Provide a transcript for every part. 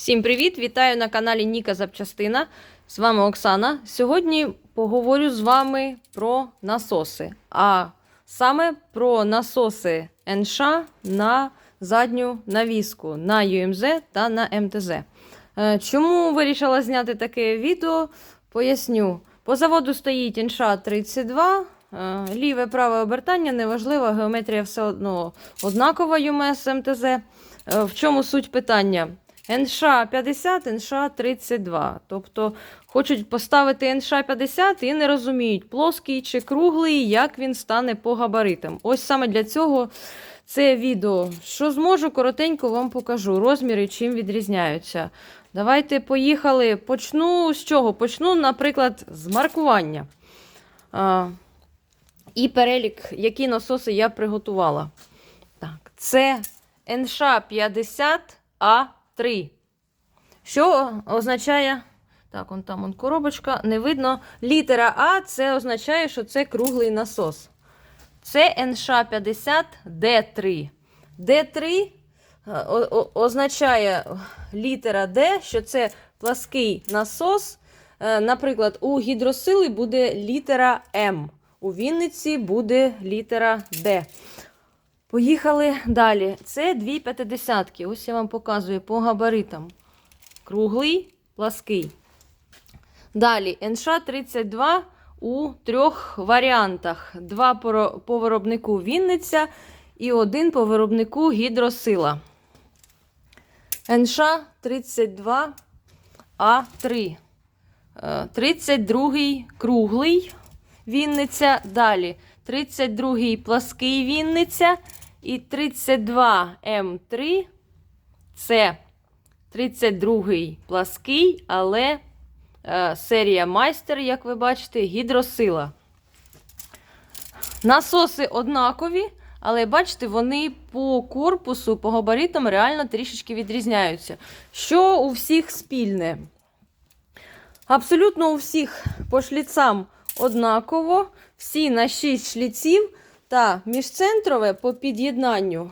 Всім привіт! Вітаю на каналі Ніка Запчастина. З вами Оксана. Сьогодні поговорю з вами про насоси, а саме про насоси НШ на задню навіску на ЮМЗ та на МТЗ. Е, Чому вирішила зняти таке відео? Поясню. По заводу стоїть НШ 32. е, Ліве праве обертання, неважливо, геометрія все одно однакова ЮМС МТЗ. Е, В чому суть питання? НШ 50, НШ 32. Тобто хочуть поставити НШ 50 і не розуміють, плоский чи круглий, як він стане по габаритам. Ось саме для цього це відео. Що зможу, коротенько вам покажу. Розміри чим відрізняються. Давайте поїхали. Почну з чого? Почну, наприклад, з маркування. А, і перелік, які насоси я приготувала. Так, це НШ 50 А3. Що означає? Так, он там он коробочка, не видно. Літера А це означає, що це круглий насос. Це НШ 50 Д3. Д3 е, означає літера Д, що це плаский насос. Е, Наприклад, у гідросили буде літера М. У Вінниці буде літера Д. Поїхали далі. Це дві п'ятидесятки. Ось я вам показую по габаритам. Круглий, плаский. Далі НШ-32 у трьох варіантах: два по виробнику Вінниця і один по виробнику гідросила. НШ-32 А3. 32-й круглий Вінниця. Далі 32-й плаский Вінниця. І 32 М3 це 32-й плаский, але е, серія майстер, як ви бачите, гідросила. Насоси однакові, але бачите, вони по корпусу, по габаритам реально трішечки відрізняються. Що у всіх спільне? Абсолютно у всіх по шліцам однаково, всі на 6 шліців та міжцентрове по під'єднанню.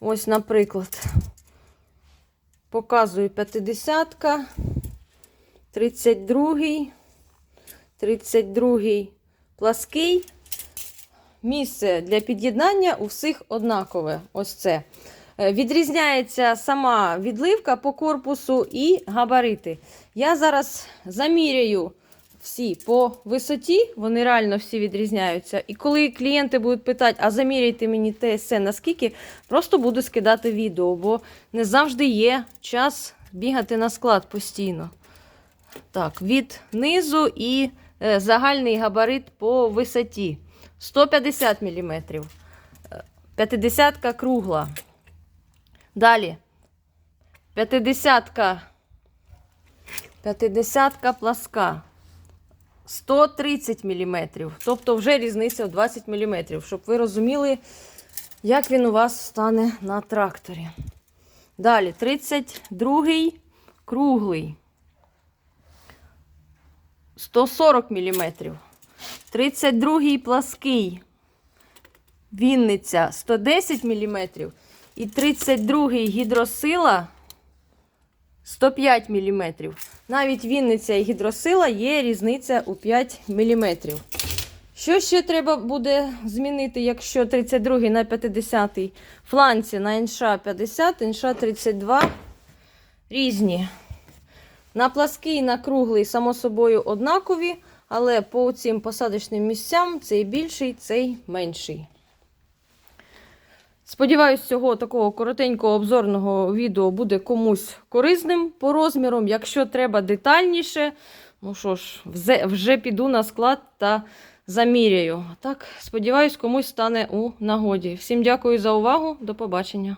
Ось, наприклад, показую 50-ка, 32-й, 32-й плаский. Місце для під'єднання у всіх однакове. Ось це. Е, Відрізняється сама відливка по корпусу і габарити. Я зараз заміряю всі по висоті, вони реально всі відрізняються. І коли клієнти будуть питати, а заміряйте мені те все наскільки, просто буду скидати відео, бо не завжди є час бігати на склад постійно. Так, від низу і е, загальний габарит по висоті 150 мм. 50 кругла. Далі. 50 50 пласка. 130 мм. Тобто вже різниця в 20 мм, щоб ви розуміли, як він у вас стане на тракторі. Далі 32 круглий. 140 мм. 32 плаский. Вінниця 110 мм. І 32 гідросила 105 мм. Навіть Вінниця і гідросила є різниця у 5 мм. Що ще треба буде змінити, якщо 32 на 50 фланці на НШ 50, НШ 32 різні. На плаский на круглий, само собою, однакові, але по цим посадочним місцям цей більший, цей менший. Сподіваюсь, цього такого коротенького обзорного відео буде комусь корисним по розмірам. Якщо треба детальніше, ну що ж, вже, піду на склад та заміряю. Так, сподіваюсь, комусь стане у нагоді. Всім дякую за увагу. До побачення.